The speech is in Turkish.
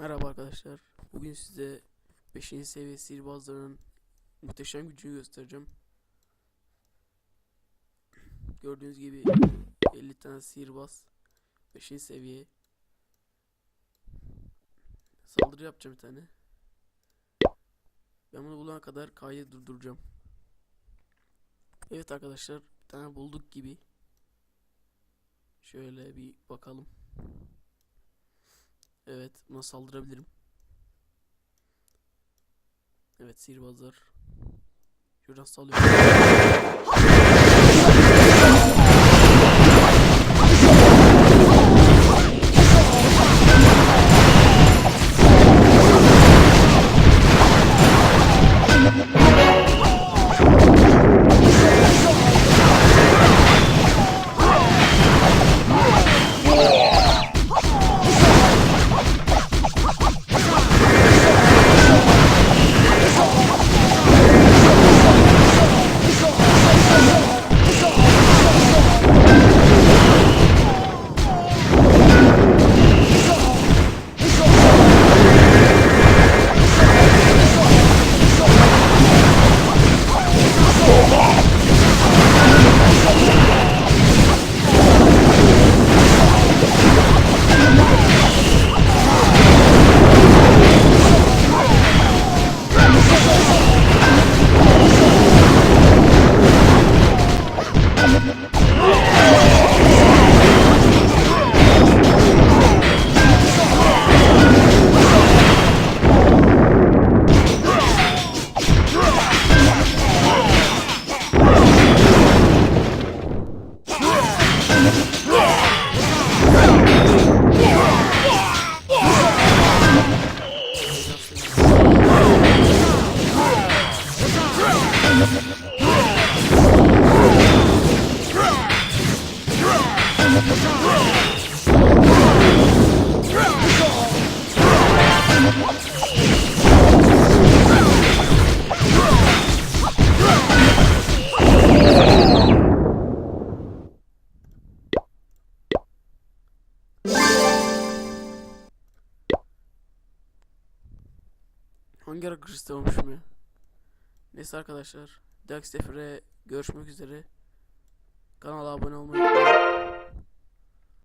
Merhaba arkadaşlar. Bugün size 5. seviye sihirbazların muhteşem gücünü göstereceğim. Gördüğünüz gibi 50 tane sihirbaz 5. seviye saldırı yapacağım bir tane. Ben bunu bulana kadar kaydı durduracağım. Evet arkadaşlar bir tane bulduk gibi. Şöyle bir bakalım. Evet, buna saldırabilirim. Evet, sihirbazlar. Şuradan salıyorum. Hangi kristal olmuşum ya? Neyse arkadaşlar. Dahaki sefere görüşmek üzere. Kanala abone olmayı unutmayın.